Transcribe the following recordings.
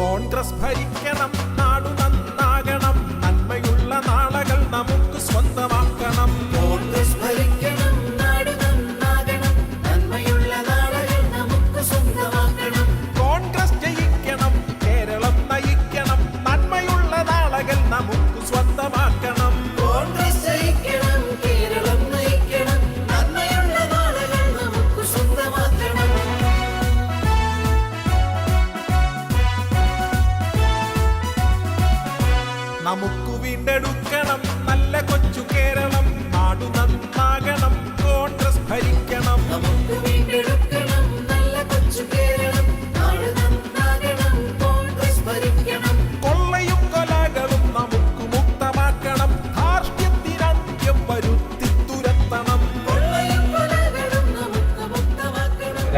കോൺഗ്രസ് ഭരിക്കണം നാടു നന്നാകണം നന്മയുള്ള നാളകൾ നമുക്ക്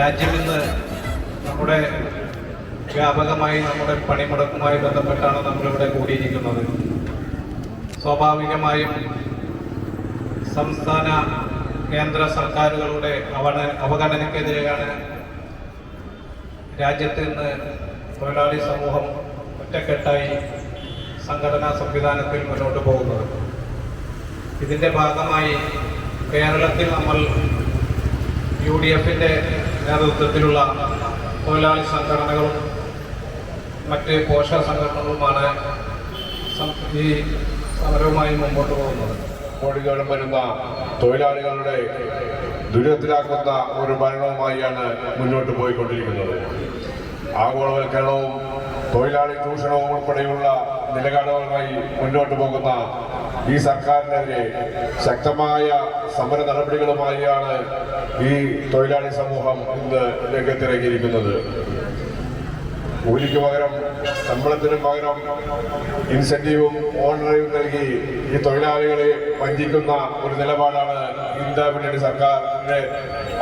രാജ്യം ഇന്ന് നമ്മുടെ വ്യാപകമായി നമ്മുടെ പണിമുടക്കുമായി ബന്ധപ്പെട്ടാണ് നമ്മളിവിടെ കൂടിയിരിക്കുന്നത്. സ്വാഭാവികമായും സംസ്ഥാന കേന്ദ്ര സർക്കാരുകളുടെ അവണ അവഗണനയ്ക്കെതിരെയാണ് രാജ്യത്ത് ഇന്ന് തൊഴിലാളി സമൂഹം ഒറ്റക്കെട്ടായി സംഘടനാ സംവിധാനത്തിൽ മുന്നോട്ട് പോകുന്നത്. ഇതിന്റെ ഭാഗമായി കേരളത്തിൽ നമ്മൾ യു ഡി എഫിന്റെ നേതൃത്വത്തിലുള്ള തൊഴിലാളി സംഘടനകളും മറ്റ് പോഷക സംഘടനകളുമാണ് ഈ സമരവുമായി മുമ്പോട്ട് പോകുന്നത്. കോടികളും വരുന്ന തൊഴിലാളികളുടെ ദുരിതത്തിലാക്കുന്ന ഒരു ഭരണവുമായാണ് മുന്നോട്ട് പോയിക്കൊണ്ടിരിക്കുന്നത്. ആഗോളവൽക്കരണവും തൊഴിലാളി ചൂഷണവും ഉൾപ്പെടെയുള്ള നിലപാടുകളുമായി മുന്നോട്ട് പോകുന്ന ഈ സർക്കാരിനെതിരെ ശക്തമായ സമര നടപടികളുമായാണ് ഈ തൊഴിലാളി സമൂഹം ഇന്ന് രംഗത്തിറങ്ങിയിരിക്കുന്നത്. കൂലിക്ക് പകരം ശമ്പളത്തിന് പകരം ഇൻസെന്റീവും ഓണറേയും നൽകി ഈ തൊഴിലാളികളെ വഞ്ചിക്കുന്ന ഒരു നിലപാടാണ് ഇന്ത്യ മുന്നണി സർക്കാരിന്റെ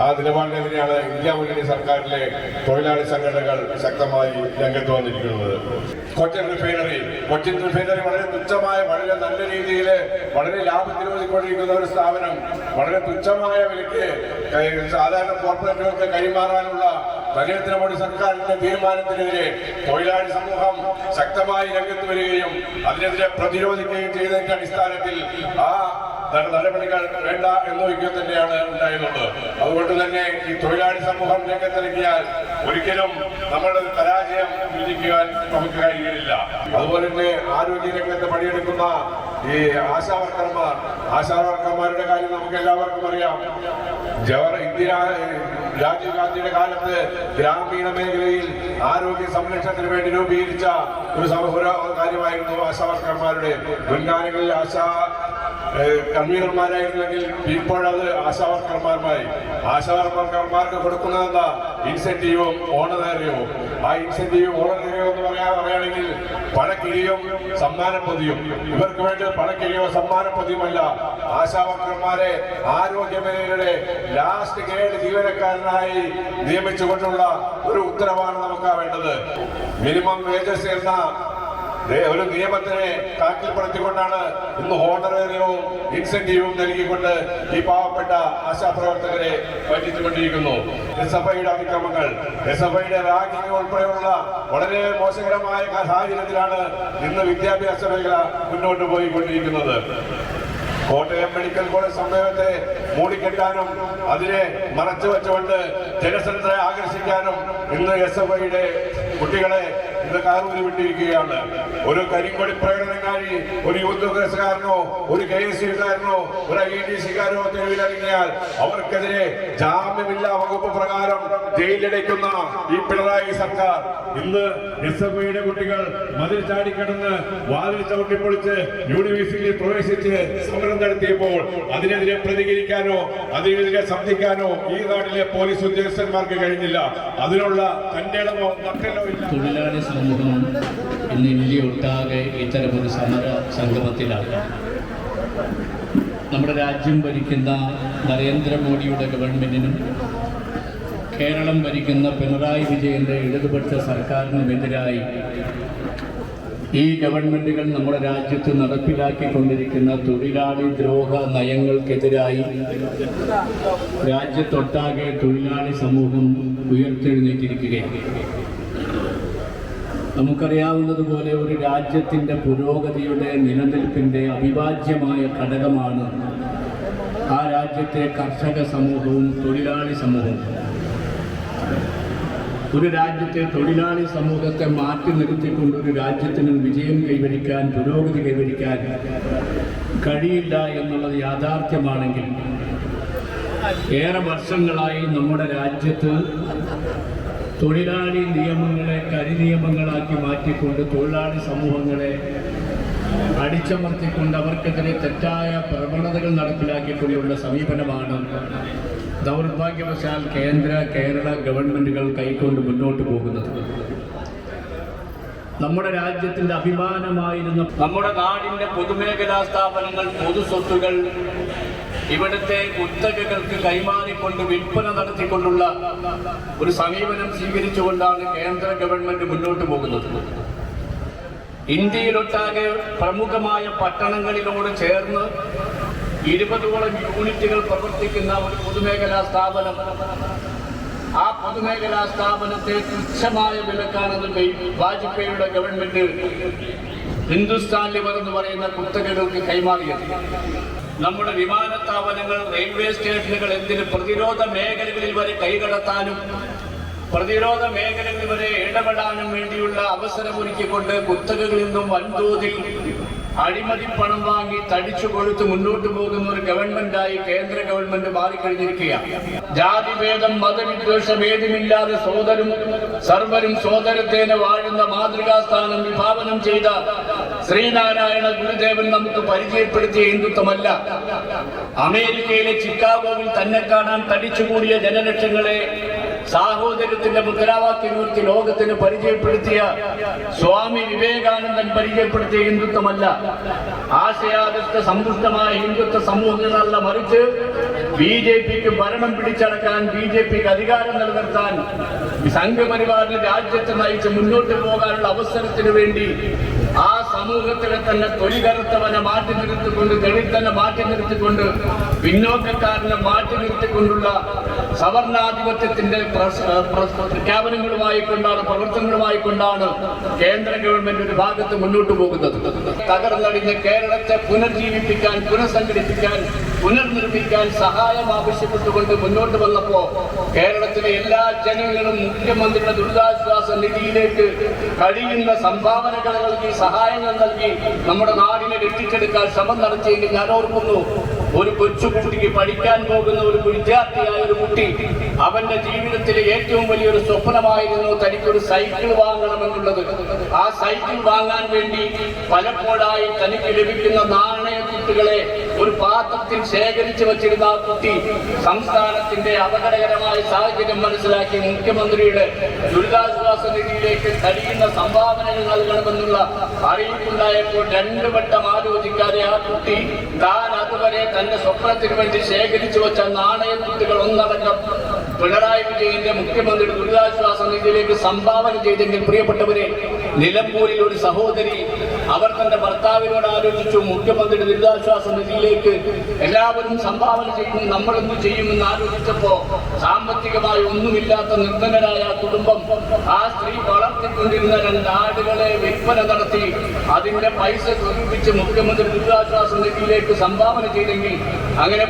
ആ നിലപാടിനെതിരെയാണ് ഇന്ത്യ മുന്നണി സർക്കാരിലെ തൊഴിലാളി സംഘടനകൾ ശക്തമായി രംഗത്ത് വന്നിരിക്കുന്നത്. കൊച്ചിൻ റിഫൈനറി കൊച്ചിൻ റിഫൈനറി വളരെ തുച്ഛമായ വളരെ നല്ല രീതിയിൽ വളരെ ലാഭത്തിൽ ഒതുക്കൊണ്ടിരിക്കുന്ന ഒരു സ്ഥാപനം വളരെ തുച്ഛമായ വിലയ്ക്ക് സാധാരണ കോർപ്പറേറ്റുകൾക്ക് കൈമാറാനുള്ള നരേന്ദ്രമോദി സർക്കാരിന്റെ തീരുമാനത്തിനെതിരെ തൊഴിലാളി സമൂഹം ശക്തമായി രംഗത്ത് വരികയും അതിനെതിരെ പ്രതിരോധിക്കുകയും ചെയ്തതിന്റെ അടിസ്ഥാനത്തിൽ ആ നടപടികൾ വേണ്ട എന്ന് വയ്ക്കുക തന്നെയാണ് ഉണ്ടായിരുന്നത് അതുകൊണ്ട് തന്നെ ഈ തൊഴിലാളി സമൂഹം രംഗത്തിറങ്ങിയാൽ ഒരിക്കലും നമ്മൾ പരാജയം വിജയിക്കാൻ നമുക്ക് കഴിയുകയില്ല. അതുപോലെ തന്നെ ആരോഗ്യ രംഗത്ത് പണിയെടുക്കുന്ന ഈ ആശാവർക്കർമാർ ആശാവർക്കർമാരുടെ കാര്യം നമുക്ക് എല്ലാവർക്കും അറിയാം. ജവഹർ ഇന്ദിരാ രാജീവ് ഗാന്ധിയുടെ കാലത്ത് ഗ്രാമീണ മേഖലയിൽ ആരോഗ്യ സംരക്ഷണത്തിന് വേണ്ടി രൂപീകരിച്ച ഒരു സമൂഹ കാര്യമായിരുന്നു ആശാവർക്കർമാരുടെ മുൻകാലങ്ങളിൽ ആശാ കൺവീനർമാരായിരുന്നെങ്കിൽ ഇപ്പോഴത് ആശാവർക്കർമാരുമായി. ആശാവർക്കർമാർക്ക് കൊടുക്കുന്നതെന്താ? ഇൻസെന്റീവും ഓണനേറിയവും ആ ഇൻസെന്റീവും ഓണനേറിയവും എന്ന് പറയാ പറയുകയാണെങ്കിൽ പണക്കിഴിയും സമ്മാനപ്പൊതിയും. ഇവർക്ക് വേണ്ടി പണക്കിഴിയോ സമ്മാനപ്പൊതിയുമല്ല. ആശാവർക്കർമാരെ ആരോഗ്യമേഖലയുടെ ലാസ്റ്റ് ഗ്രേഡ് ജീവനക്കാരനായി നിയമിച്ചുകൊണ്ടുള്ള ഒരു ഉത്തരവാണ് നമുക്ക് വേണ്ടത്. മിനിമം വേജസ് എന്ന ഒരു നിയമത്തിനെ കാറ്റിൽ പറത്തിക്കൊണ്ടാണ് ഇന്ന് ഹോണറേറിയവും ഇൻസെന്റീവും നൽകിക്കൊണ്ട് ഈ പാവപ്പെട്ട ആശാപ്രവർത്തകരെ പറ്റിച്ചുകൊണ്ടിരിക്കുന്നു. എസ് എഫ് ഐയുടെ അതിക്രമങ്ങൾ എസ് എഫ് ഐയുടെ റാങ്കിങ് ഉൾപ്പെടെയുള്ള വളരെ മോശകരമായ സാഹചര്യത്തിലാണ് ഇന്ന് വിദ്യാഭ്യാസ മേഖല മുന്നോട്ട് പോയിക്കൊണ്ടിരിക്കുന്നത്. കോട്ടയം മെഡിക്കൽ കോളേജ് സമയത്തെ മൂടിക്കെട്ടാനും അതിനെ മറച്ചു വെച്ചുകൊണ്ട് ജനശ്രദ്ധ ആകർഷിക്കാനും ഇന്ന് എസ് എഫ് ഐയുടെ കുട്ടികളെ ഇന്ന് വിട്ടിരിക്കുകയാണ്. ഒരു കരിങ്കൊടി പ്രകടനക്കാരി ഒരു യൂത്ത് കോൺഗ്രസ്സുകാരനോ ഒരു കെ എസ് സിക്കാരനോ ഒരു ഐ ഡി സിക്കാരോ തെരുവിലിറങ്ങിയാൽ അവർക്കെതിരെ ജാമ്യമില്ലാ വകുപ്പ് പ്രകാരം ജയിലിലടയ്ക്കുന്ന ഈ പിണറായി സർക്കാർ. ഇന്ന് എസ് എഫ് ഐയുടെ കുട്ടികൾ മതിൽ ചാടിക്കിടന്ന് വാതിൽ ചവിട്ടിപ്പൊളിച്ച് യൂണിവേഴ്സിറ്റിയിൽ പ്രവേശിച്ച് സമരം നടത്തിയപ്പോൾ അതിനെതിരെ പ്രതികരിക്കാനോ അതിനെതിരെ ശബ്ദിക്കാനോ ഈ നാട്ടിലെ പോലീസ് ഉദ്യോഗസ്ഥന്മാർക്ക് കഴിഞ്ഞില്ല. അതിനുള്ള തന്റെ ഇടമോ നട്ടലോ ഇല്ല. സമൂഹം ഇന്ന് ഇന്ത്യ ഒട്ടാകെ ഇത്തരമൊരു സമര സംഗമത്തിലാണ്. നമ്മുടെ രാജ്യം ഭരിക്കുന്ന നരേന്ദ്രമോദിയുടെ ഗവൺമെന്റിനും കേരളം ഭരിക്കുന്ന പിണറായി വിജയന്റെ ഇടതുപക്ഷ സർക്കാരിനുമെതിരായി ഈ ഗവൺമെന്റുകൾ നമ്മുടെ രാജ്യത്ത് നടപ്പിലാക്കിക്കൊണ്ടിരിക്കുന്ന തൊഴിലാളി ദ്രോഹ നയങ്ങൾക്കെതിരായി രാജ്യത്തൊട്ടാകെ തൊഴിലാളി സമൂഹം ഉയർത്തെഴുന്നേറ്റിരിക്കുകയാണ്. നമുക്കറിയാവുന്നതുപോലെ ഒരു രാജ്യത്തിന്റെ പുരോഗതിയുടെ നിലനിൽപ്പിന്റെ അവിഭാജ്യമായ ഘടകമാണ് ആ രാജ്യത്തെ കർഷക സമൂഹവും തൊഴിലാളി സമൂഹവും. ഒരു രാജ്യത്തെ തൊഴിലാളി സമൂഹത്തെ മാറ്റി നിർത്തിക്കൊണ്ട് ഒരു രാജ്യത്തിന് വിജയം കൈവരിക്കാൻ പുരോഗതി കൈവരിക്കാൻ കഴിയില്ല എന്നുള്ളത് യാഥാർത്ഥ്യമാണെങ്കിൽ ഏറെ വർഷങ്ങളായി നമ്മുടെ രാജ്യത്ത് തൊഴിലാളി നിയമങ്ങളെ കരിനിയമങ്ങളാക്കി മാറ്റിക്കൊണ്ട് തൊഴിലാളി സമൂഹങ്ങളെ അടിച്ചമർത്തിക്കൊണ്ട് അവർക്കെതിരെ തെറ്റായ പ്രവണതകൾ നടപ്പിലാക്കിക്കൊണ്ടുള്ള സമീപനമാണ് ദൗർഭാഗ്യവശാൽ കേന്ദ്ര കേരള ഗവൺമെന്റുകൾ കൈക്കൊണ്ട് മുന്നോട്ട് പോകുന്നത്. നമ്മുടെ രാജ്യത്തിന്റെ അഭിമാനമായിരുന്ന നമ്മുടെ നാടിന്റെ പൊതുമേഖലാ സ്ഥാപനങ്ങൾ പൊതുസ്വത്തുകൾ ഇവിടുത്തെ കുത്തകകൾക്ക് കൈമാറിക്കൊണ്ട് വിൽപ്പന നടത്തിക്കൊണ്ടുള്ള ഒരു സമീപനം സ്വീകരിച്ചുകൊണ്ടാണ് കേന്ദ്ര ഗവൺമെന്റ് മുന്നോട്ട് പോകുന്നത്. ഇന്ത്യയിലൊട്ടാകെ പ്രമുഖമായ പട്ടണങ്ങളിലോട് ചേർന്ന് ഇരുപതോളം യൂണിറ്റുകൾ പ്രവർത്തിക്കുന്ന ഒരു പൊതുമേഖലാ സ്ഥാപനം. ആ പൊതുമേഖലാ സ്ഥാപനത്തെ തുച്ഛമായ വിലക്കാണെന്ന് വാജ്പേയിയുടെ ഗവൺമെന്റ് ഹിന്ദുസ്ഥാൻ ലിവർ എന്ന് പറയുന്ന കുത്തകകൾക്ക് കൈമാറിയത്. നമ്മുടെ വിമാനത്താവളങ്ങൾ റെയിൽവേ സ്റ്റേഷനുകൾ എന്തിന് പ്രതിരോധ മേഖലകളിൽ വരെ കൈകടത്താനും പ്രതിരോധ മേഖലകളിൽ വരെ ഇടപെടാനും വേണ്ടിയുള്ള അവസരമൊരുക്കിക്കൊണ്ട് കുത്തകകളിൽ നിന്നും വൻതോതിൽ അഴിമതി പണം വാങ്ങി തടിച്ചു കൊടുത്ത് മുന്നോട്ട് പോകുന്ന ഒരു ഗവൺമെന്റായി കേന്ദ്ര ഗവൺമെന്റ് മാറിക്കഴിഞ്ഞിരിക്കുകയാണ് ജാതിഭേദം ഭേദം ഭേദമില്ലാതെ സോദരും സർവരും സോദരത്തേനെ വാഴുന്ന മാതൃകാസ്ഥാനം വിഭാവനം ചെയ്ത ശ്രീനാരായണ ഗുരുദേവൻ നമുക്ക് പരിചയപ്പെടുത്തിയ ഹിന്ദുത്വമല്ല. അമേരിക്കയിലെ ചിക്കാഗോവിൽ തന്നെ കാണാൻ തടിച്ചുകൂടിയ ജനലക്ഷങ്ങളെ സാഹോദര്യത്തിന്റെ മുദ്രാവാക്യം ഉയർത്തി ലോകത്തിന് പരിചയപ്പെടുത്തിയ സ്വാമി വിവേകാനന്ദൻ പരിചയപ്പെടുത്തിയ ഹിന്ദുത്വമല്ല. ആശയാദൃഷ്ട സമ്പുഷ്ടമായ ഹിന്ദുത്വ സമൂഹങ്ങളല്ല മറിച്ച് ബി ജെ പിക്ക് ഭരണം പിടിച്ചടക്കാൻ ബി ജെ പിക്ക് അധികാരം നിലനിർത്താൻ സംഘപരിവാറിന് രാജ്യത്തെ നയിച്ച് മുന്നോട്ട് പോകാനുള്ള അവസരത്തിന് വേണ്ടി ആ സമൂഹത്തിലെ തന്നെ തൊഴിലറുത്തവനെ മാറ്റി നിർത്തിക്കൊണ്ട് ദളിതനെ മാറ്റി നിർത്തിക്കൊണ്ട് പിന്നോക്കക്കാരനെ മാറ്റി നിർത്തിക്കൊണ്ടുള്ള സവർണാധിപത്യത്തിന്റെ പ്രഖ്യാപനങ്ങളുമായി കൊണ്ടാണ് പ്രവർത്തനങ്ങളുമായി കൊണ്ടാണ് കേന്ദ്ര ഗവൺമെന്റ് ഒരു ഭാഗത്ത് മുന്നോട്ട് പോകുന്നത്. തകർന്നടിഞ്ഞ കേരളത്തെ പുനർജീവിപ്പിക്കാൻ പുനഃസംഘടിപ്പിക്കാൻ പുനർനിർമ്മിക്കാൻ സഹായം ആവശ്യപ്പെട്ടുകൊണ്ട് മുന്നോട്ട് വന്നപ്പോ കേരളത്തിലെ എല്ലാ ജനങ്ങളും മുഖ്യമന്ത്രിയുടെ ദുരിതാശ്വാസ നിധിയിലേക്ക് കഴിയുന്ന സംഭാവനകൾ നൽകി സഹായങ്ങൾ നൽകി നമ്മുടെ നാടിനെ രക്ഷിച്ചെടുക്കാൻ ശ്രമം നടത്തിയെങ്കിൽ ഞാൻ ഓർക്കുന്നു ഒരു കൊച്ചുകുട്ടിക്ക് പഠിക്കാൻ പോകുന്ന ഒരു വിദ്യാർത്ഥിയായ ഒരു കുട്ടി അവന്റെ ജീവിതത്തിലെ ഏറ്റവും വലിയൊരു സ്വപ്നമായിരുന്നു തനിക്കൊരു സൈക്കിൾ വാങ്ങണമെന്നുള്ളത്. ആ സൈക്കിൾ വാങ്ങാൻ വേണ്ടി പലപ്പോഴായി തനിക്ക് ലഭിക്കുന്ന നാണയത്തുട്ടുകളെ ഒരു പാത്രത്തിൽ ശേഖരിച്ചു വച്ചിരുന്ന ആ കുട്ടി സംസ്ഥാനത്തിന്റെ അപകടകരമായ സാഹചര്യം മനസ്സിലാക്കി മുഖ്യമന്ത്രിയുടെ ദുരിതാശ്വാസ നിധിയിലേക്ക് കഴിയുന്ന സംഭാവനകൾ നൽകണമെന്നുള്ള അറിയിപ്പുണ്ടായപ്പോൾ രണ്ടു വട്ടം ആലോചിക്കാതെ ആ കുട്ടി താൻ അതുവരെ തന്റെ സ്വപ്നത്തിന് വേണ്ടി ശേഖരിച്ചു വെച്ച കുട്ടികൾ ഒന്നടങ്കം പിണറായി വിജയന്റെ മുഖ്യമന്ത്രി ദുരിതാശ്വാസ നിധിയിലേക്ക് സംഭാവന ചെയ്തെങ്കിൽ പ്രിയപ്പെട്ടവരെ നിലമ്പൂരിൽ ഒരു സഹോദരി അവർ തന്റെ ഭർത്താവിനോട് ആലോചിച്ചു മുഖ്യമന്ത്രിയുടെ ദുരിതാശ്വാസ നിധിയിലേക്ക് എല്ലാവരും സംഭാവന ചെയ്യും നമ്മൾ എന്ത് ചെയ്യുമെന്ന് ആലോചിച്ചപ്പോ സാമ്പത്തികമായി ഒന്നുമില്ലാത്ത നിർധനരായ ആ കുടുംബം ആ സ്ത്രീ വളർത്തിക്കൊണ്ടിരുന്ന രണ്ട് ആടുകളെ വിൽപ്പന നടത്തി അതിന്റെ പൈസ സ്വരൂപിച്ച് മുഖ്യമന്ത്രി ദുരിതാശ്വാസ നിധിയിലേക്ക് സംഭാവന ചെയ്തെങ്കിൽ അങ്ങനെ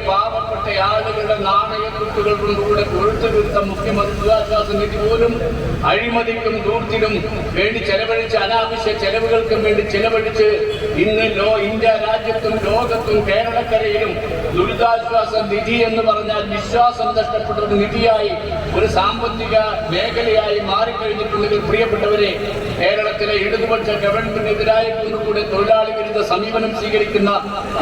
പാവപ്പെട്ട ആളുകളുടെ നാണയത്തുട്ടുകൾ കൊണ്ടുകൂടെ കൊഴുത്തു തീർത്ത മുഖ്യമന്ത്രി ദുരിതാശ്വാസ നിധി പോലും അഴിമതിക്കും ദൂർത്തിനും വേണ്ടി ചെലവഴിച്ച് അനാവശ്യ ചെലവുകൾക്കും വേണ്ടി ചെലവഴിച്ച് ഇന്ന് ലോ ഇന്ത്യ രാജ്യത്തും ലോകത്തും കേരളക്കരയിലും ദുരിതാശ്വാസ നിധി എന്ന് പറഞ്ഞാൽ വിശ്വാസം നഷ്ടപ്പെട്ട ഒരു നിധിയായി ഒരു സാമ്പത്തിക മേഖലയായി മാറിക്കഴിഞ്ഞിട്ടുണ്ടെങ്കിൽ പ്രിയപ്പെട്ടവരെ കേരളത്തിലെ ഇടതുപക്ഷ ഗവൺമെന്റിനെതിരായി കൂടെ തൊഴിലാളി വിരുദ്ധ സമീപനം സ്വീകരിക്കുന്ന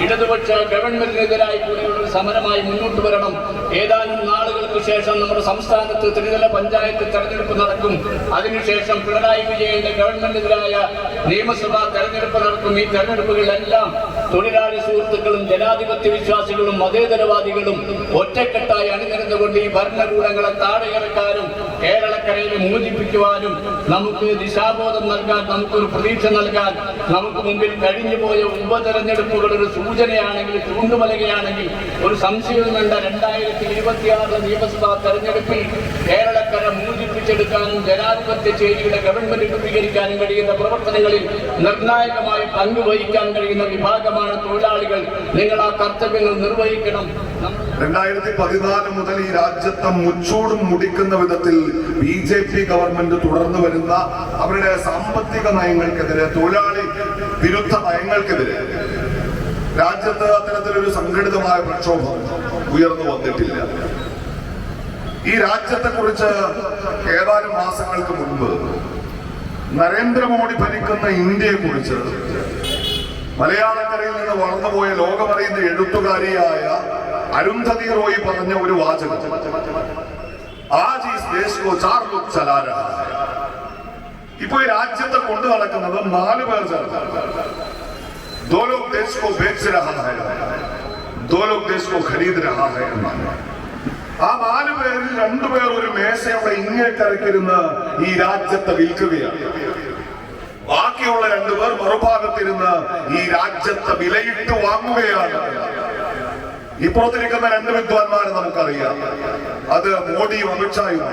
ഇടതുപക്ഷ ഗവൺമെന്റിനെതിരായി കൂടെയുള്ള ഒരു സമരമായി മുന്നോട്ട് വരണം. ഏതാനും നാളുകൾക്ക് ശേഷം നമ്മുടെ സംസ്ഥാനത്ത് ത്രിതല പഞ്ചായത്ത് തെരഞ്ഞെടുപ്പ് നടക്കും. അതിനുശേഷം പിണറായി വിജയന്റെ ഗവൺമെന്റിനെതിരായ നിയമസഭാ തെരഞ്ഞെടുപ്പ് നടക്കും. ഈ തെരഞ്ഞെടുപ്പുകളിലെല്ലാം തൊഴിലാളി സുഹൃത്തുക്കളും ജനാധിപത്യ വിശ്വാസികളും മതേതരവാദികളും ഒറ്റക്കെട്ടായി അണിനിരന്നുകൊണ്ട് ഈ ഭരണകൂടങ്ങളെ താഴെയിറക്കാനും കേരളക്കരയിൽ മോചിപ്പിക്കുവാനും നമുക്ക് ദിശാബോധം നൽകാൻ നമുക്കൊരു പ്രതീക്ഷ നൽകാൻ നമുക്ക് മുമ്പിൽ കഴിഞ്ഞു പോയ ഉപതെരഞ്ഞെടുപ്പുകൾ ഒരു സൂചനയാണെങ്കിൽ ചൂണ്ടുമലകയാണെങ്കിൽ ഒരു സംശയവും വേണ്ട രണ്ടായിരത്തി ഇരുപത്തിയാറ് നിയമസഭാ തെരഞ്ഞെടുപ്പിൽ കേരളക്കര മോചിപ്പിച്ചെടുക്കാനും ജനാധിപത്യ ചേരിയുടെ ഗവൺമെന്റ് രൂപീകരിക്കാനും കഴിയുന്ന പ്രവർത്തനങ്ങളിൽ നിർണായകമായി പങ്കുവഹിക്കാൻ കഴിയുന്ന കഴിയുന്ന വിഭാഗമാണ് തൊഴിലാളികൾ. നിങ്ങൾ ആ കർത്തവ്യങ്ങൾ നിർവഹിക്കണം. രണ്ടായിരത്തി പതിനാല് മുതൽ ഈ രാജ്യത്തെ മുച്ചൂടും മുടിക്കുന്ന വിധത്തിൽ ബി ജെ പി ഗവൺമെന്റ് തുടർന്നു വരുന്ന അവരുടെ സാമ്പത്തിക നയങ്ങൾക്കെതിരെ തൊഴിലാളി വിരുദ്ധ നയങ്ങൾക്കെതിരെ രാജ്യത്ത് അത്തരത്തിലൊരു സംഘടിതമായ പ്രക്ഷോഭം ഉയർന്നു വന്നിട്ടില്ല. ഈ രാജ്യത്തെ കുറിച്ച് ഏതാനും മാസങ്ങൾക്ക് മുൻപ് നരേന്ദ്രമോദി ഭരിക്കുന്ന ഇന്ത്യയെ കുറിച്ച് മലയാളക്കരയിൽ നിന്ന് വളർന്നുപോയ ലോകമറിയുന്ന എഴുത്തുകാരിയായ അരുന്ധതി റോയ് പറഞ്ഞ ഒരു വാചകം. ആജ് ഈ. ഇപ്പൊ ഈ രാജ്യത്തെ കൊണ്ടു നടക്കുന്നത് നാല് പേർ ചേർന്ന് ആ നാല് പേരിൽ രണ്ടുപേർ ഒരു മേശയുടെ ഇങ്ങേ കരക്കിരുന്ന് ഈ രാജ്യത്തെ വിൽക്കുകയാണ്. ബാക്കിയുള്ള രണ്ടുപേർ മറുഭാഗത്തിരുന്ന് ഈ രാജ്യത്തെ വിലയിട്ട് വാങ്ങുകയാണ്. ഇപ്പുറത്തിരിക്കുന്ന രണ്ട് വിദ്വാൻമാരെ നമുക്കറിയാം. അത് മോഡിയും അമിത്ഷായും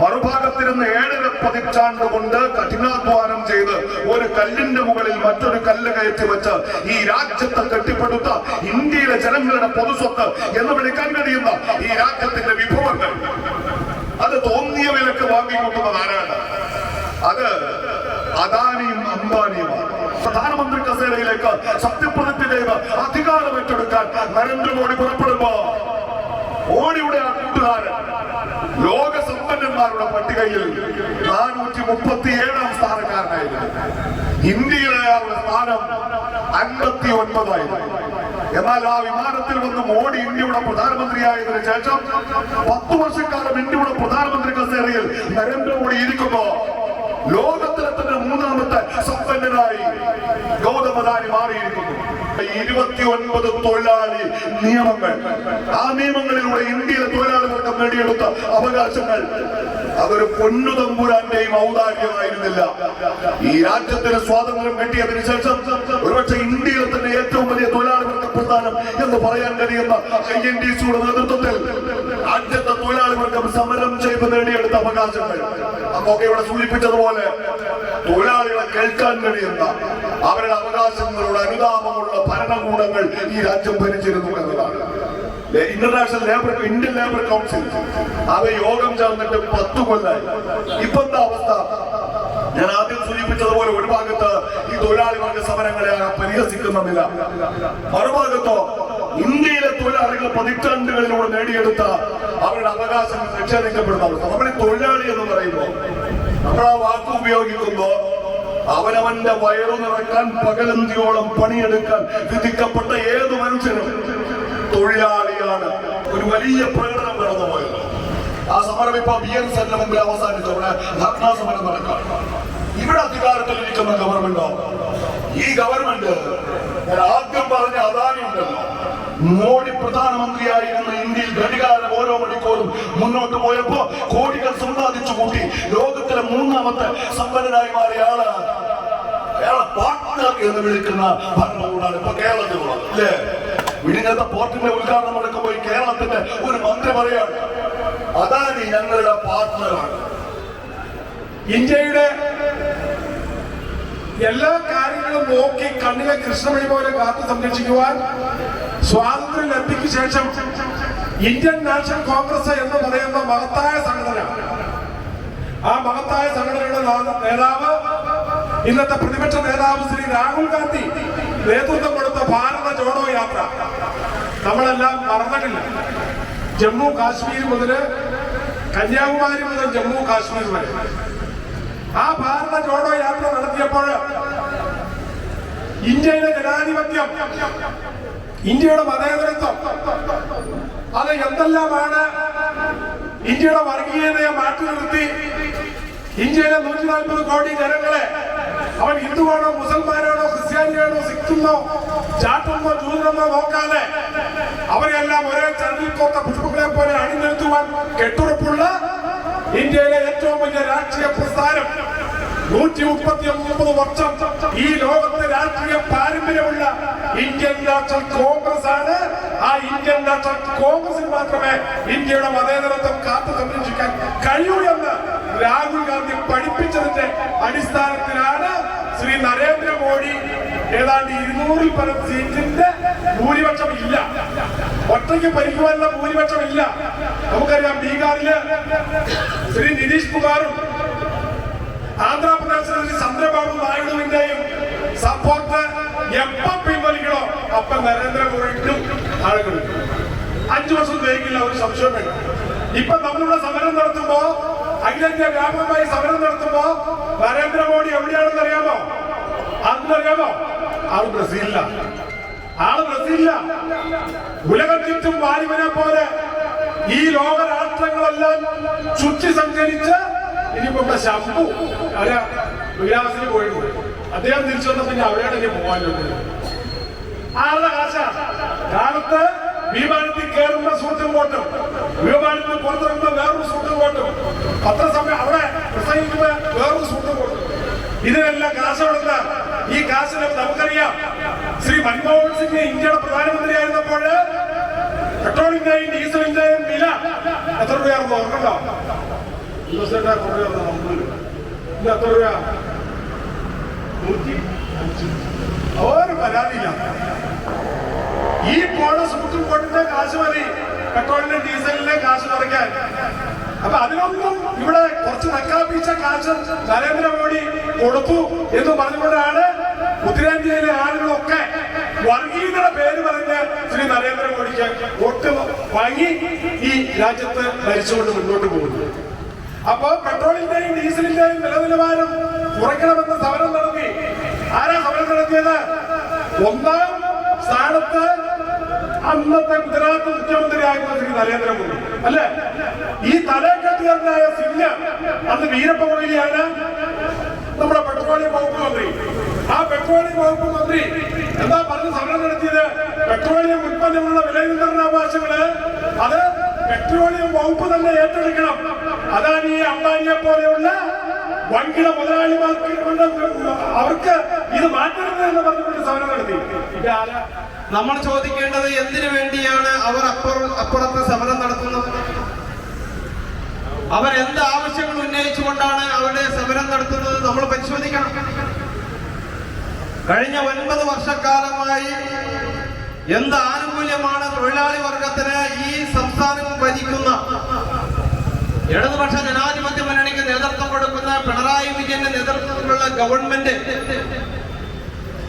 മറുഭാഗത്തിരുന്ന് ഏഴര പതിറ്റാണ്ട് കൊണ്ട് കഠിനാധ്വാനം ചെയ്ത് ഒരു കല്ലിന്റെ മുകളിൽ മറ്റൊരു കല്ല് കയറ്റി വെച്ച് ഈ രാജ്യത്തെ കെട്ടിപ്പടുത്ത ഇന്ത്യയിലെ ജനങ്ങളുടെ പൊതുസ്വത്ത് എന്ന് വിളിക്കാൻ കഴിയുന്ന ഈ രാജ്യത്തിന്റെ വിഭവങ്ങൾ. അത് തോന്നിയ വിലക്ക് വാങ്ങിക്കൊണ്ടുന്നത് ആരാണ്? അത് അദാനിയും അംബാനിയുമാണ്. പ്രധാനമന്ത്രി കസേരയിലേക്ക് സത്യപ്രതിജ്ഞ ചെയ്ത് അധികാരം ഏറ്റെടുക്കാൻ നരേന്ദ്രമോദി പുറപ്പെടുമ്പോ മോഡിയുടെ ആ കൂട്ടുകാരൻ ലോക സമ്പന്നന്മാരുടെ പട്ടികയിൽ നാനൂറ്റി മുപ്പത്തി ഏഴാം സ്ഥാനക്കാരനായിരുന്നു ഇന്ത്യയിലെ അയാളുടെ സ്ഥാനം അൻപത്തി ഒൻപതായിരുന്നു എന്നാൽ ആ വിമാനത്തിൽ വന്ന് മോഡി ഇന്ത്യയുടെ പ്രധാനമന്ത്രിയായതിനു ശേഷം പത്തു വർഷക്കാലം ഇന്ത്യയുടെ പ്രധാനമന്ത്രി കസേരയിൽ നരേന്ദ്രമോദി ഇരിക്കുമ്പോ ലോകത്തിലെ മൂന്നാമത്തെ സമ്പന്നനായി ഗൗതമദാനി മാറിയിരിക്കുന്നു. ഇരുപത്തി ഒൻപത് തൊഴിലാളി നിയമങ്ങൾ. ആ നിയമങ്ങളിലൂടെ ഇന്ത്യയിലെ തൊഴിലാളികൾക്ക് നേടിയെടുത്ത അവകാശങ്ങൾ അതൊരു പൊന്നു തമ്പുരാന്റെയും ഔദാര്യമായിരുന്നില്ല. ഈ രാജ്യത്തിന് സ്വാതന്ത്ര്യം കിട്ടിയതിനു ശേഷം ഒരുപക്ഷെ ഇന്ത്യയിൽ തന്നെ ഏറ്റവും വലിയ തൊഴിലാളി പ്രസ്ഥാനം എന്ന് പറയാൻ കഴിയുന്ന ഐ എൻ ഡി സിയുടെ നേതൃത്വത്തിൽ രാജ്യത്തെ തൊഴിലാളി സമരം ചെയ്ത് നേടിയെടുത്ത അവകാശങ്ങൾ. അപ്പൊക്കെ ഇവിടെ സൂചിപ്പിച്ചതുപോലെ തൊഴിലാളികളെ കേൾക്കാൻ കഴിയുന്ന അവരുടെ അവകാശങ്ങളുടെ അനുതാപമുള്ള ഭരണകൂടങ്ങൾ ഈ രാജ്യം ഭരിച്ചിരുന്നു എന്നതാണ്. International labour Indian labour council. അവ യോഗം ചേർന്നിട്ട് പത്തു കൊല്ലായി. ഇപ്പോഴത്തെ അവസ്ഥ? ഞാൻ ആദ്യം സൂചിപ്പിച്ചതുപോലെ ഒരു ഭാഗത്ത് ഈ തൊഴിലാളി വർഗ സമരങ്ങളെ പരിഹസിക്കുന്ന നില. മറുഭാഗത്തോ ഇന്ത്യയിലെ തൊഴിലാളികൾ പതിറ്റാണ്ടുകളിലൂടെ നേടിയെടുത്ത അവരുടെ അവകാശം നിക്ഷേപിക്കപ്പെടുന്ന അവസ്ഥ നമ്മൾ തൊഴിലാളി എന്ന് പറയുമ്പോൾ നമ്മൾ ആ വാക്ക് ഉപയോഗിക്കുമ്പോ അവനവന്റെ വയറു നിറക്കാൻ പകലന്തിയോളം പണിയെടുക്കാൻ വിധിക്കപ്പെട്ട ഏത് മനുഷ്യനും തൊഴിലാളിയാണ് ഒരു വലിയ പ്രകടനം നടന്നുപോയത് ആ സമരം ഇപ്പൊ ബി എൻ സെല്ലിന് മുമ്പിൽ അവസാനിച്ചു. അവിടെ ധർണാ സമരം നടക്കാം ഇവിടെ അധികാരത്തിൽ ഇരിക്കുന്ന ഗവൺമെന്റോ ഈ ഗവൺമെന്റ് ഞാൻ ആദ്യം പറഞ്ഞ അദാനി ഉണ്ടല്ലോ. മോഡി പ്രധാനമന്ത്രിയായിരുന്ന ഇന്ത്യയിൽ ഘടികാരം ഓരോ മണിക്കൂറും മുന്നോട്ട് പോയപ്പോ കോടികൾ സമ്പാദിച്ചു കൂട്ടി ലോകത്തിലെ മൂന്നാമത്തെ സമ്പന്നനായി മാറിയ ആൾ അയാളെ പാർട്ട്ണർ എന്ന് വിളിക്കുന്ന ഭരണകൂടാണ്. ഇപ്പൊ കേരളത്തിലുള്ളത്. അല്ലേ? വിഴിഞ്ഞത്തെ പോർട്ടിന്റെ ഉദ്ഘാടനം നടക്കുമ്പോൾ പോയി കേരളത്തിന്റെ ഒരു മന്ത്രി പറയാണ് അതാണ് ഞങ്ങളുടെ പാർട്ട്ണറാണ് ഇന്ത്യയുടെ എല്ലാ കാര്യങ്ങളും നോക്കി കണ്ണിലെ കൃഷ്ണമണി പോലെ കാത്തു സംരക്ഷിക്കുവാൻ സ്വാതന്ത്ര്യം ലബ്ധിക്ക് ശേഷം ഇന്ത്യൻ നാഷണൽ കോൺഗ്രസ് എന്ന് പറയുന്ന മഹത്തായ സംഘടന ആ മഹത്തായ സംഘടനയുടെ നേതാവ് ഇന്നത്തെ പ്രതിപക്ഷ നേതാവ് ശ്രീ രാഹുൽ ഗാന്ധി. നേതൃത്വം കൊടുത്ത ഭാരത ജോഡോ യാത്ര നമ്മളെല്ലാം മറന്നിട്ടില്ല. ജമ്മു കാശ്മീർ മുതൽ കന്യാകുമാരി മുതൽ ജമ്മു കാശ്മീർ വരെ. ആ ഭാരത ജോഡോ യാത്ര നടത്തിയപ്പോൾ ഇന്ത്യയുടെ ജനാധിപത്യം ഇന്ത്യയുടെ മതേതരത്വം അത് എന്തെല്ലാമാണ്? ഇന്ത്യയുടെ വർഗീയതയെ മാറ്റി നിർത്തി ഇന്ത്യയിലെ നൂറ്റി നാൽപ്പത് കോടി ജനങ്ങളെ അവൻ ഹിന്ദുവാണോ മുസൽമാനാണോ ക്രിസ്ത്യാനിയാണോ സിഖുന്നോ ചാട്ടുന്നോ ജൂതനെന്നോ നോക്കാതെ അവരെല്ലാം ഒരേ ചരടിൽ കോർത്ത പുഷ്പങ്ങളെ പോലെ അണിനിരത്തുവാൻ കെട്ടുറപ്പുള്ള ഇന്ത്യയിലെ ഏറ്റവും വലിയ രാഷ്ട്രീയ പ്രസ്ഥാനം. നൂറ്റി മുപ്പത്തി ഒമ്പത് വർഷം ഈ ലോകത്തെ രാഷ്ട്രീയ പാരമ്പര്യമുള്ള ഇന്ത്യൻ നാഷണൽ കോൺഗ്രസ് ആണ്. ആ ഇന്ത്യൻ നാഷണൽ കോൺഗ്രസിൽ മാത്രമേ ഇന്ത്യയുടെ മതേതരത്വം കാത്തു സംരക്ഷിക്കാൻ കഴിയൂ എന്ന് രാഹുൽ ഗാന്ധി പഠിപ്പിച്ചതിന്റെ അടിസ്ഥാനത്തിലാണ് ശ്രീ നരേന്ദ്രമോദി ഏതാണ്ട് ഇരുന്നൂറിൽ പരം സീറ്റിന്റെ ഭൂരിപക്ഷം ഇല്ല. ഒറ്റയ്ക്ക് ഭരിക്കുവാനുള്ള ഭൂരിപക്ഷം ഇല്ല. നമുക്കറിയാം ബീഹാറിൽ ശ്രീ നിതീഷ് കുമാറും ആന്ധ്രാപ്രദേശിലെ ശ്രീ ചന്ദ്രബാബു നായിഡുവിന്റെയും സപ്പോർട്ട് എപ്പം പിൻവലിക്കണോ അപ്പം നരേന്ദ്രമോദിക്കും ആളുകൾ. അഞ്ചു വർഷം തേക്കില്ല ഒരു സംശയം വേണം ഇപ്പൊ നമ്മളിവിടെ സമരം നടത്തുമ്പോ അഖിലേന്ത്യാ വ്യാപകമായി സമരം നടത്തുമ്പോ നരേന്ദ്രമോദി എവിടെയാണെന്ന് അറിയാമോ? അറിയാമോ ആൾ ബ്രസീലില. ആൾ ബ്രസീലില. ഉലകം ചുറ്റും വാലിബനെ പോലെ ഈ ലോക രാഷ്ട്രങ്ങളെല്ലാം ചുറ്റി സഞ്ചരിച്ച് ഇനിയിപ്പോ ഇവിടെ ശംഭു അവർ വിലാസിന് അദ്ദേഹം തിരിച്ചു വന്ന പിന്നെ അവരോട് ഇനി പോകാനുള്ളത് ആളുടെ കാശ. കാലത്ത് വിമാനത്തിൽ കയറുന്ന സുഹൃത്തും കോട്ടും വിമാനത്തിൽ പുറത്തിറങ്ങുന്ന വേറൊരു സുഹൃത്തും കോട്ടും പത്രസമയം അവിടെ പ്രസംഗിക്കുന്ന വേറൊരു സുഹൃത്തും കോട്ടും ഇതിനെല്ലാം കാശ് കൊടുത്ത ഈ കാശിന് നമുക്കറിയാം. ശ്രീ മൻമോഹൻ സിംഗ് ഇന്ത്യയുടെ പ്രധാനമന്ത്രിയായിരുന്നപ്പോൾ പെട്രോളിന്റെയും ഡീസലിന്റെയും വില എത്ര രൂപയാണെന്ന് ഓർക്കണ്ടോ ഒരു പരാതിയില്ല. ഈ പോണ സൂട്ടും കോട്ടിന്റെ കാശ് മതി. പെട്രോളിന്റെ ഡീസലിന്റെ കാശ് നിറയ്ക്കാൻ. അപ്പൊ അതിനൊന്നും ഇവിടെ കുറച്ച് നക്കാപ്പിച്ച കാശ് നരേന്ദ്രമോദി കൊടുത്തു എന്ന് പറഞ്ഞുകൊണ്ടാണ് ഉത്തരേന്ത്യയിലെ ആളുകളൊക്കെ വർഗീയതയുടെ പേര് പറഞ്ഞ് ശ്രീ നരേന്ദ്രമോദിക്ക് വോട്ട് വാങ്ങി ഈ രാജ്യത്ത് ഭരിച്ചുകൊണ്ട് മുന്നോട്ട് പോകുന്നു. അപ്പോ പെട്രോളിന്റെയും ഡീസലിന്റെയും വില നിലവാരം കുറയ്ക്കണമെന്ന് സമരം നടത്തി. ആരാ സമരം നടത്തിയത്? ഒന്നാം സ്ഥാനത്ത് അന്നത്തെ ഗുജറാത്ത് മുഖ്യമന്ത്രിയായിരുന്ന ശ്രീ നരേന്ദ്രമോദി അല്ലെ? ഈ തലക്കെട്ടുകാരനായ സിംഗ് അന്ന് വീരപ്പ മൊയ്ലിയാണ് നമ്മുടെ പെട്രോളിയം വകുപ്പ് മന്ത്രി. ആ പെട്രോളിയം വകുപ്പ് മന്ത്രി എന്താ പറഞ്ഞ് സമരം നടത്തിയത്? പെട്രോളിയം ഉൽപ്പന്നങ്ങളുടെ വില നിയന്ത്രണാവകാശങ്ങൾ അത് പെട്രോളിയം വകുപ്പ് തന്നെ ഏറ്റെടുക്കണം. അതാണ് ഈ അംബാനിയെ പോലെയുള്ള വൻകിട മുതലാളിമാർക്ക് അവർക്ക് ഇത് മാറ്റരുത് എന്ന് പറഞ്ഞുകൊണ്ട് സമരം നടത്തി. നമ്മൾ ചോദിക്കേണ്ടത് എന്തിനു വേണ്ടിയാണ് അവർ അപ്പുറ അപ്പുറത്ത് സമരം നടത്തുന്നത്? അവർ എന്ത് ആവശ്യങ്ങൾ ഉന്നയിച്ചുകൊണ്ടാണ് അവരുടെ സമരം നടത്തുന്നത്? നമ്മൾ പരിശോധിക്കണം. കഴിഞ്ഞ ഒൻപത് വർഷക്കാലമായി എന്ത് ആനുകൂല്യമാണ് തൊഴിലാളി വർഗത്തിന് ഈ സംസ്ഥാനം ഭരിക്കുന്ന? ഇടതുപക്ഷ ജനാധിപത്യ മുന്നണിക്ക് നേതൃത്വം കൊടുക്കുന്ന പിണറായി വിജയന്റെ നേതൃത്വത്തിലുള്ള ഗവൺമെന്റ്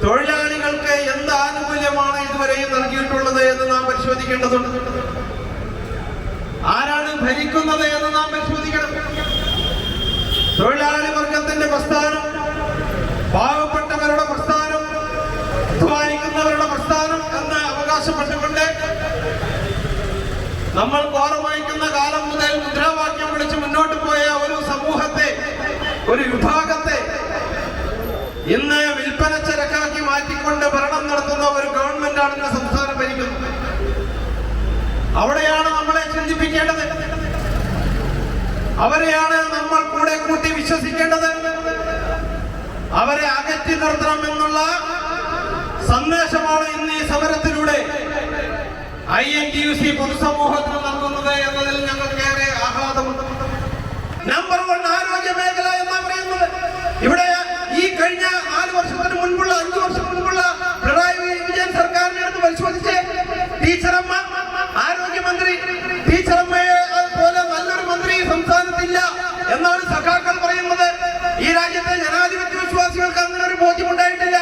തൊഴിലാളികൾക്ക് എന്ത് ആനുകൂല്യമാണ് ഇതുവരെയും നൽകിയിട്ടുള്ളത് എന്ന് നാം പരിശോധിക്കേണ്ടതുണ്ട്. ആരാണ് ഭരിക്കുന്നത് എന്ന് നാം പരിശോധിക്കണം. തൊഴിലാളി വർഗത്തിന്റെ പ്രസ്ഥാനം പാവപ്പെട്ടവരുടെ പ്രസ്ഥാനം അധ്വാനിക്കുന്നവരുടെ പ്രസ്ഥാനം എന്ന് അവകാശപ്പെട്ടുകൊണ്ട് നമ്മൾ വഹിക്കുന്ന കാലം മുതൽ മുദ്രാവാക്യം വിളിച്ച് മുന്നോട്ട് പോയ ഒരു സമൂഹത്തെ ഒരു വിഭാഗത്തെ ഇന്ന് ചരക്കാക്കി ഭരണം നടത്തുന്ന ഒരു ഗവൺമെന്റാണ് ഇന്ന് സംസ്ഥാനം ഭരിക്കുന്നത് അവിടെയാണ് നമ്മളെ ചിന്തിപ്പിക്കേണ്ടത്. അവരെയാണ് നമ്മൾ കൂടെ കൂട്ടി വിശ്വസിക്കേണ്ടത്. അവരെ അകറ്റി നിർത്തണം എന്നുള്ള സന്ദേശമാണ് ഇന്ന് ഈ സമരത്തിലൂടെ I N T U C പൊതുസമൂഹത്തിന് നൽകുന്നത് എന്നതിൽ ഞങ്ങൾക്കേറെ ആഹ്ലാദമുണ്ട്. നമ്പർ വൺ ആരോഗ്യ മേഖല എന്നാ പറയുന്നത്. ഇവിടെ ഈ കഴിഞ്ഞ നാല് വർഷത്തിന് മുൻപുള്ള അഞ്ചു വർഷം ടീച്ചറമ്മ ആരോഗ്യമന്ത്രി ടീച്ചറമ്മയെ പോലെ നല്ലൊരു മന്ത്രി സംസ്ഥാനത്തില്ല എന്നാണ് സഖാക്കൾ പറയുന്നത്. ഈ രാജ്യത്തെ ജനാധിപത്യ വിശ്വാസികൾക്ക് അങ്ങനെ ഒരു ബോധ്യമുണ്ടായിട്ടില്ല.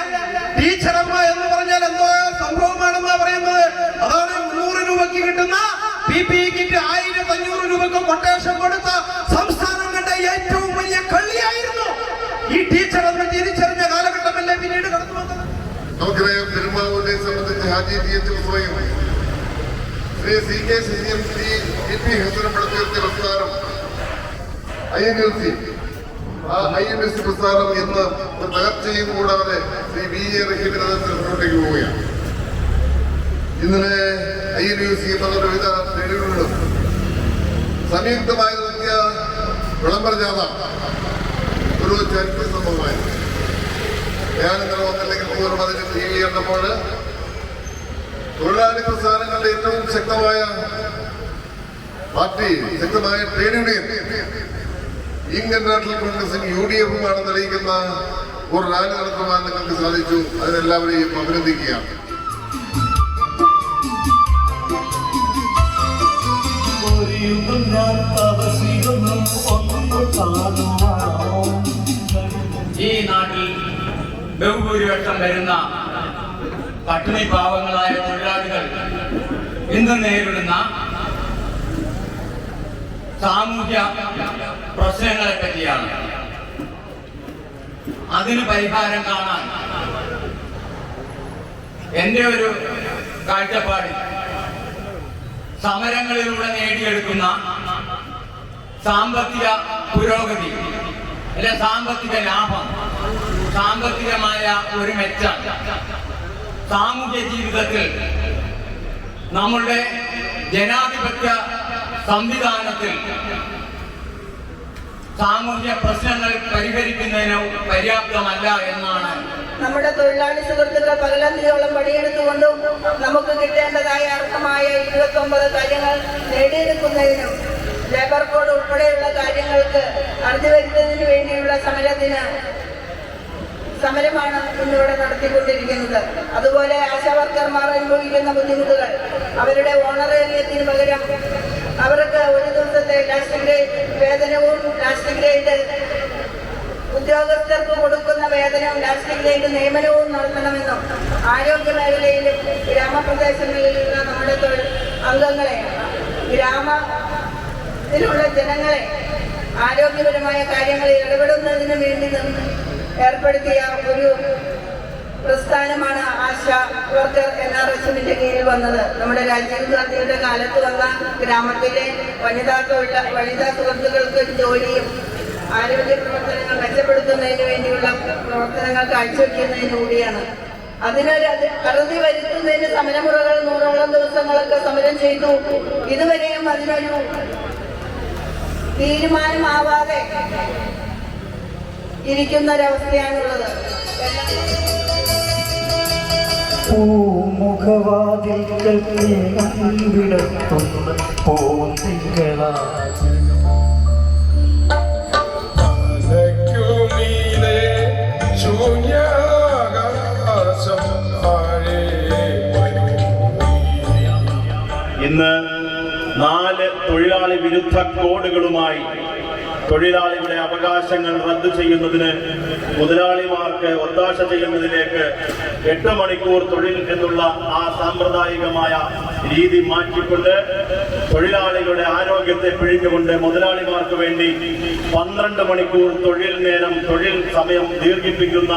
ടീച്ചറമ്മ എന്ന് പറഞ്ഞാൽ എന്തോ സംഭവമാണെന്നാ പറയുന്നത്. അതാണ് മുന്നൂറ് രൂപയ്ക്ക് കിട്ടുന്ന പി പി കിറ്റ് ആയിരത്തി അഞ്ഞൂറ് രൂപക്ക് കൊട്ടേഷൻ കൊടുത്ത സംസ്ഥാനം കണ്ട ഏറ്റവും വലിയ കള്ളിയായിരുന്നു ഈ ടീച്ചർ തിരിച്ചറിഞ്ഞ കാലഘട്ടമല്ലേ പിന്നീട് കടന്നു വന്നത്? നമുക്കറിയാം സംബന്ധിച്ച് ഹാജി എച്ച് പറയും ശ്രീ സി കെ ശശിയും ശ്രീ ഇ പി ഹസനും പടുത്തുയർത്തിയ പ്രസ്ഥാനം ഐ എൻ എൽ സി ആ ഐ എൻ എൽ സി പ്രസ്ഥാനം ഇന്ന് ഒരു തകർച്ചയും കൂടാതെ ശ്രീ വി എ റഹീമിന്റെ നേതൃത്വത്തിൽ പോവുകയാണ്. ഇന്നലെ ഐ എൻ യു സി എന്നുള്ള വിവിധ ശ്രേണികളിലും സംയുക്തമായി നടത്തിയ വിളംബര ജാഥ ഒരു ചരിത്ര സംഭവമായിരുന്നു. ഞാൻ ഇന്നലെ വന്നില്ലെങ്കിൽ പോലും അതിന് ടി വി കണ്ടപ്പോൾ തൊഴിലാളി പ്രസ്ഥാനങ്ങളുടെ ഏറ്റവും ശക്തമായ പാർട്ടി ശക്തമായ ട്രേഡ് യൂണിയൻ ഇന്ത്യൻ നാഷണൽ കോൺഗ്രസും യു ഡി എഫും ആണെന്ന് അറിയിക്കുന്ന ഒരു റാലി നടത്തുവാൻ നിങ്ങൾക്ക് സാധിച്ചു. അതിനെല്ലാവരെയും അഭിനന്ദിക്കുകയാണ്. ഈ നാട്ടിൽ ബഹുഭൂരിപക്ഷം വരുന്ന പട്ടിണി പാവങ്ങളായ തൊഴിലാളികൾ ഇന്ന് നേരിടുന്ന സാമൂഹ്യ പ്രശ്നങ്ങളെ പറ്റിയാണ്. അതിന് പരിഹാരം കാണാൻ എന്റെ ഒരു കാഴ്ചപ്പാടിൽ സമരങ്ങളിലൂടെ നേടിയെടുക്കുന്ന സാമ്പത്തിക പുരോഗതി അല്ലെ സാമ്പത്തിക ലാഭം സാമ്പത്തികമായ ഒരു മെച്ചം സാമൂഹ്യ ജീവിതത്തിൽ നമ്മളുടെ ജനാധിപത്യ സംവിധാനത്തിൽ സാമൂഹ്യ പ്രശ്നങ്ങൾ പരിഹരിക്കുന്നതിന് പര്യാപ്തമല്ല എന്നാണ് നമ്മുടെ തൊഴിലാളി സുഹൃത്തുക്കൾ പകലന്തിയോളം പണിയെടുത്തുകൊണ്ടും നമുക്ക് കിട്ടേണ്ടതായ അർത്ഥമായ ഇരുപത്തി ഒമ്പത് കാര്യങ്ങൾ നേടിയെടുക്കുന്നതിനും ലേബർ കോഡ് ഉൾപ്പെടെയുള്ള കാര്യങ്ങൾക്ക് അർജി വരുന്നതിന് വേണ്ടിയുള്ള സമരത്തിന് സമരമാണ് ഇന്നിവിടെ നടത്തിക്കൊണ്ടിരിക്കുന്നത്. അതുപോലെ ആശാവർക്കർമാർ അനുഭവിക്കുന്ന ബുദ്ധിമുട്ടുകൾ. അവരുടെ ഓണറേറിയത്തിന് പകരം അവർക്ക് ഒരു ദിവസത്തെ ലാസ്റ്റ് ഗ്രേഡ് വേതനവും ലാസ്റ്റ് ഗ്രേഡ് ഉദ്യോഗസ്ഥർക്ക് കൊടുക്കുന്ന വേതനവും ലാസ്റ്റ് ഗ്രേഡ് നിയമനവും നടത്തണമെന്നും ആരോഗ്യ മേഖലയിലും ഗ്രാമപ്രദേശങ്ങളിലുള്ള നമ്മുടെ തൊഴിൽ അംഗങ്ങളെ ഗ്രാമത്തിലുള്ള ജനങ്ങളെ ആരോഗ്യപരമായ കാര്യങ്ങളിൽ ഇടപെടുന്നതിന് വേണ്ടി ഏർപ്പെടുത്തിയ ഒരു പ്രസ്ഥാനമാണ് ആശ വർക്കർ എൻ ആർ എസിന്റെ കീഴിൽ വന്നത്. നമ്മുടെ രാജീവ് ഗാന്ധിയുടെ കാലത്ത് വന്ന ഗ്രാമത്തിലെ വനിതാ വനിതാ സുഹൃത്തുക്കൾക്ക് ഒരു ജോലിയും ആരോഗ്യ പ്രവർത്തനങ്ങൾ മെച്ചപ്പെടുത്തുന്നതിന് വേണ്ടിയുള്ള പ്രവർത്തനങ്ങൾ കാഴ്ചവെക്കുന്നതിന് കൂടിയാണ്. അതിനൊരു അത് അറുതി വരുത്തുന്നതിന് സമരമുറകൾ നൂറോളം ദിവസങ്ങളൊക്കെ സമരം ചെയ്തു. ഇതുവരെയും അതിനൊരു തീരുമാനമാവാതെ ഇരിക്കുന്നൊരവസ്ഥയാണുള്ളത് ഒരവസ്ഥയാണുള്ളത് തലയ്ക്കുമീതെ ശൂന്യാകാശം താഴെ ഇന്ന് നാല് തൊഴിലാളി വിരുദ്ധ കോഡുകളുമായി തൊഴിലാളികളുടെ അവകാശങ്ങൾ റദ്ദു ചെയ്യുന്നതിന് മുതലാളിമാർക്ക് ഒത്താശ ചെയ്യുന്നതിലേക്ക് എട്ട് മണിക്കൂർ തൊഴിൽ എന്നുള്ള ആ സാമ്പ്രദായികമായ രീതി മാറ്റിക്കൊണ്ട് തൊഴിലാളികളുടെ ആരോഗ്യത്തെ പിഴിഞ്ഞുകൊണ്ട് മുതലാളിമാർക്ക് വേണ്ടി പന്ത്രണ്ട് മണിക്കൂർ തൊഴിൽ നേരം തൊഴിൽ സമയം ദീർഘിപ്പിക്കുന്ന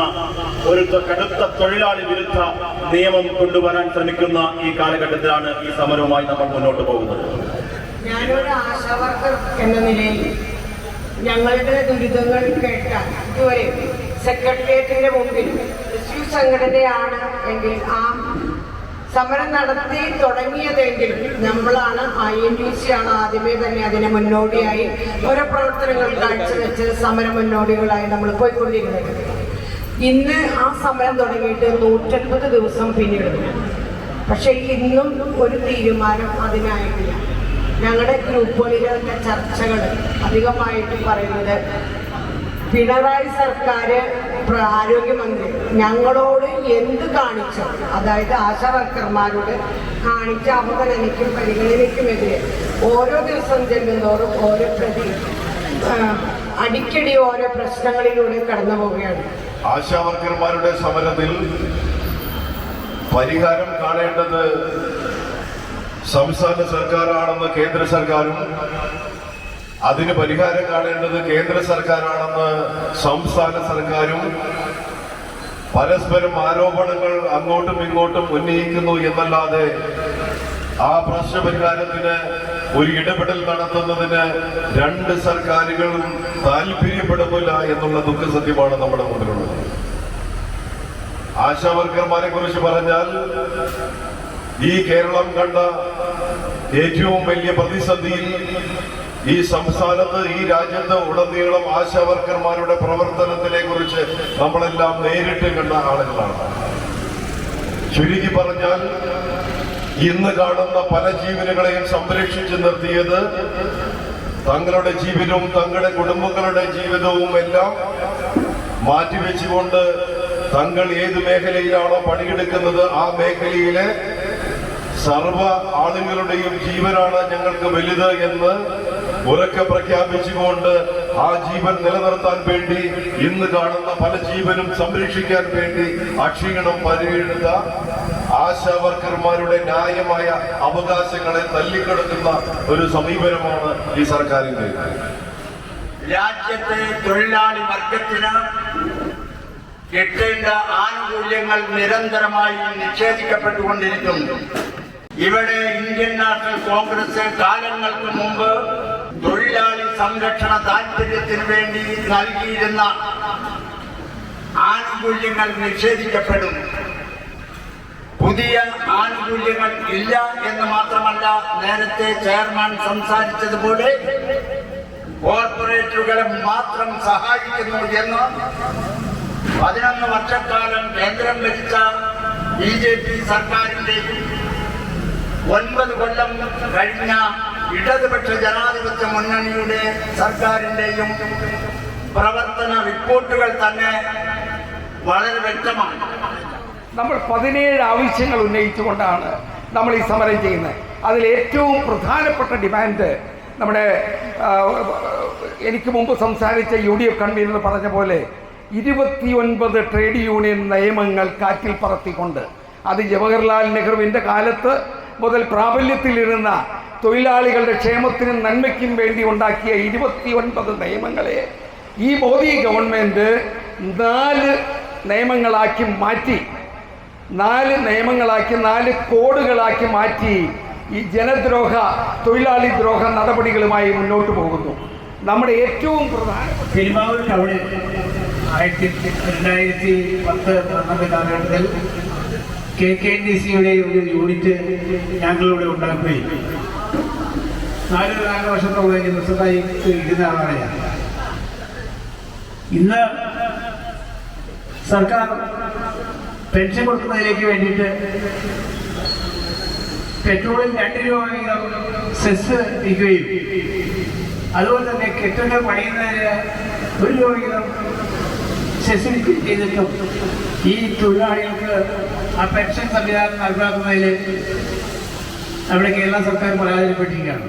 ഒരു കടുത്ത തൊഴിലാളി വിരുദ്ധ നിയമം കൊണ്ടുവരാൻ ശ്രമിക്കുന്ന ഈ കാലഘട്ടത്തിലാണ് ഈ സമരവുമായി നമ്മൾ മുന്നോട്ട് പോകുന്നത്. ഞാനൊരു ആശാവർക്കർ എന്ന നിലയിൽ ഞങ്ങളുടെ ദുരിതങ്ങൾ കേട്ട ഇതുവരെ സെക്രട്ടേറിയറ്റിന്റെ മുമ്പിൽ എസ് സംഘടനയാണ് എങ്കിൽ ആ സമരം നടത്തി തുടങ്ങിയതെങ്കിൽ നമ്മളാണ് ഐ എൻ ടി സി ആണ് ആദ്യമേ തന്നെ അതിന് മുന്നോടിയായി ഓരോ പ്രവർത്തനങ്ങൾ കാഴ്ചവെച്ച് സമര മുന്നോടികളായി നമ്മൾ പോയിക്കൊണ്ടിരുന്നത്. ഇന്ന് ആ സമരം തുടങ്ങിയിട്ട് നൂറ്റൻപത് ദിവസം പിന്നിടുന്നു. പക്ഷേ ഇന്നും ഒരു തീരുമാനം അതിനായിട്ടില്ല. ഞങ്ങളുടെ ഗ്രൂപ്പുകളിലൊക്കെ ചർച്ചകൾ അധികമായിട്ട് പറയുന്നത് പിണറായി സർക്കാർ ആരോഗ്യമന്ത്രി ഞങ്ങളോട് എന്ത് കാണിച്ചു? അതായത് ആശാ വർക്കർമാരോട് കാണിച്ച അവഗണനയ്ക്കും പരിഗണനയ്ക്കുമെതിരെ ഓരോ ദിവസം ചെല്ലുന്നതോറും ഓരോ പ്രതി അടിക്കടി ഓരോ പ്രശ്നങ്ങളിലൂടെ കടന്നു പോവുകയാണ്. ആശാവർക്കർമാരുടെ സമരത്തിൽ പരിഹാരം കാണേണ്ടത് സംസ്ഥാന സർക്കാരാണെന്ന് കേന്ദ്ര സർക്കാരും അതിന് പരിഹാരം കാണേണ്ടത് കേന്ദ്ര സർക്കാരാണെന്ന് സംസ്ഥാന സർക്കാരും പരസ്പരം ആരോപണങ്ങൾ അങ്ങോട്ടും ഇങ്ങോട്ടും ഉന്നയിക്കുന്നു എന്നല്ലാതെ ആ പ്രശ്നപരിഹാരത്തിന് ഒരു ഇടപെടൽ നടത്തുന്നതിന് രണ്ട് സർക്കാരുകളും താല്പര്യപ്പെടുന്നില്ല എന്നുള്ള ദുഃഖസത്യമാണ് നമ്മുടെ മുന്നിലുള്ളത് ആശാവർക്കർമാരെ കുറിച്ച് പറഞ്ഞാൽ ഈ കേരളം കണ്ട ഏറ്റവും വലിയ പ്രതിസന്ധിയിൽ ഈ സംസ്ഥാനത്ത് ഈ രാജ്യത്ത് ഉടനീളം ആശാവർക്കർമാരുടെ പ്രവർത്തനത്തിനെ കുറിച്ച് നമ്മളെല്ലാം നേരിട്ട് കണ്ട ആളുകളാണ്. ചുരുക്കി പറഞ്ഞാൽ ഇന്ന് കാണുന്ന പല ജീവനുകളെയും സംരക്ഷിച്ചു നിർത്തിയത് തങ്ങളുടെ ജീവിതവും തങ്ങളുടെ കുടുംബങ്ങളുടെ ജീവിതവും എല്ലാം മാറ്റിവെച്ചുകൊണ്ട് തങ്ങൾ ഏത് മേഖലയിലാണോ പണിയെടുക്കുന്നത് ആ മേഖലയിലെ സർവ ആളുകളുടെയും ജീവനാണ് ഞങ്ങൾക്ക് വലുത് എന്ന് ഉറക്കെ പ്രഖ്യാപിച്ചുകൊണ്ട് ആ ജീവൻ നിലനിർത്താൻ വേണ്ടി ഇന്ന് കാണുന്ന പല ജീവനും സംരക്ഷിക്കാൻ വേണ്ടി അക്ഷീണം പരിഗണിത ആശാവർക്കർമാരുടെ ന്യായമായ അവകാശങ്ങളെ തല്ലിക്കെടുക്കുന്ന ഒരു സമീപനമാണ് ഈ സർക്കാരിന്റെ രാജ്യത്തെ തൊഴിലാളി വർഗത്തിന് കിട്ടേണ്ട ആനുകൂല്യങ്ങൾ നിരന്തരമായി നിഷേധിക്കപ്പെട്ടുകൊണ്ടിരിക്കുന്നു. ഇവിടെ ഇന്ത്യൻ നാഷണൽ കോൺഗ്രസ് കാലങ്ങൾക്ക് മുമ്പ് തൊഴിലാളി സംരക്ഷണ താല്പര്യത്തിന് വേണ്ടി നൽകിയിരുന്ന ആനുകൂല്യങ്ങൾ നിഷേധിക്കപ്പെടും. പുതിയ ആനുകൂല്യങ്ങൾ ഇല്ല എന്ന് മാത്രമല്ല നേരത്തെ ചെയർമാൻ സംസാരിച്ചതുപോലെ കോർപ്പറേറ്റുകളെ മാത്രം സഹായിക്കുന്നു എന്ന് പതിനൊന്ന് വർഷക്കാലം കേന്ദ്രം ഭരിച്ച ബി ജെ പി സർക്കാരിന്റെയും ഒൻപത് കൊല്ലം കഴിഞ്ഞ ഇടതുപക്ഷ ജനാധിപത്യ മുന്നണിയുടെ സർക്കാരിന്റെയും പ്രവർത്തന റിപ്പോർട്ടുകൾ തന്നെ വളരെ വ്യക്തമാണ്. നമ്മൾ പതിനേഴ് ആവശ്യങ്ങൾ ഉന്നയിച്ചുകൊണ്ടാണ് നമ്മൾ ഈ സമരം ചെയ്യുന്നത്. അതിൽ ഏറ്റവും പ്രധാനപ്പെട്ട ഡിമാൻഡ് നമ്മുടെ എനിക്ക് മുമ്പ് സംസാരിച്ച യു ഡി എഫ് കൺവീനർ പറഞ്ഞ പോലെ ഇരുപത്തിയൊൻപത് ട്രേഡ് യൂണിയൻ നിയമങ്ങൾ കാറ്റിൽ പറത്തിക്കൊണ്ട്. അത് ജവഹർലാൽ നെഹ്റുവിന്റെ കാലത്ത് മുതൽ പ്രാബല്യത്തിലിരുന്ന തൊഴിലാളികളുടെ ക്ഷേമത്തിനും നന്മയ്ക്കും വേണ്ടി ഉണ്ടാക്കിയ ഇരുപത്തി ഒൻപത് നിയമങ്ങളെ ഈ മോദി ഗവൺമെന്റ് നാല് നിയമങ്ങളാക്കി മാറ്റി നാല് നിയമങ്ങളാക്കി നാല് കോഡുകളാക്കി മാറ്റി ഈ ജനദ്രോഹ തൊഴിലാളി ദ്രോഹ നടപടികളുമായി മുന്നോട്ട് പോകുന്നു. നമ്മുടെ ഏറ്റവും പ്രധാന പെരുമാവൂർ ടൗണിൽ ആയിരത്തി രണ്ടായിരത്തി പത്ത് പന്ത്രണ്ട് കാലഘട്ടത്തിൽ കെ കെ എൻ ഡി സിയുടെ ഒരു യൂണിറ്റ് ഞങ്ങളിവിടെ ഉണ്ടാക്കുകയും നാല് നാല് വർഷത്തോളം ദിവസമായി ഇരുന്ന ആളാണ് ഞാൻ. ഇന്ന് സർക്കാർ പെൻഷൻ കൊടുക്കുന്നതിലേക്ക് വേണ്ടിയിട്ട് പെട്രോളിൽ രണ്ട് രൂപ വീതം സെസ് വിൽക്കുകയും അതുപോലെ തന്നെ കെട്ടിടം പണിയുന്നതിന് ഒരു രൂപ വീതം സെസ് ചെയ്തിട്ടും ഈ തൊഴിലാളികൾക്ക് ആ പെൻഷൻ സംവിധാനം നടപ്പാക്കുന്നതിൽ നമ്മുടെ കേരള സർക്കാർ പരാജയപ്പെട്ടിരിക്കുകയാണ്.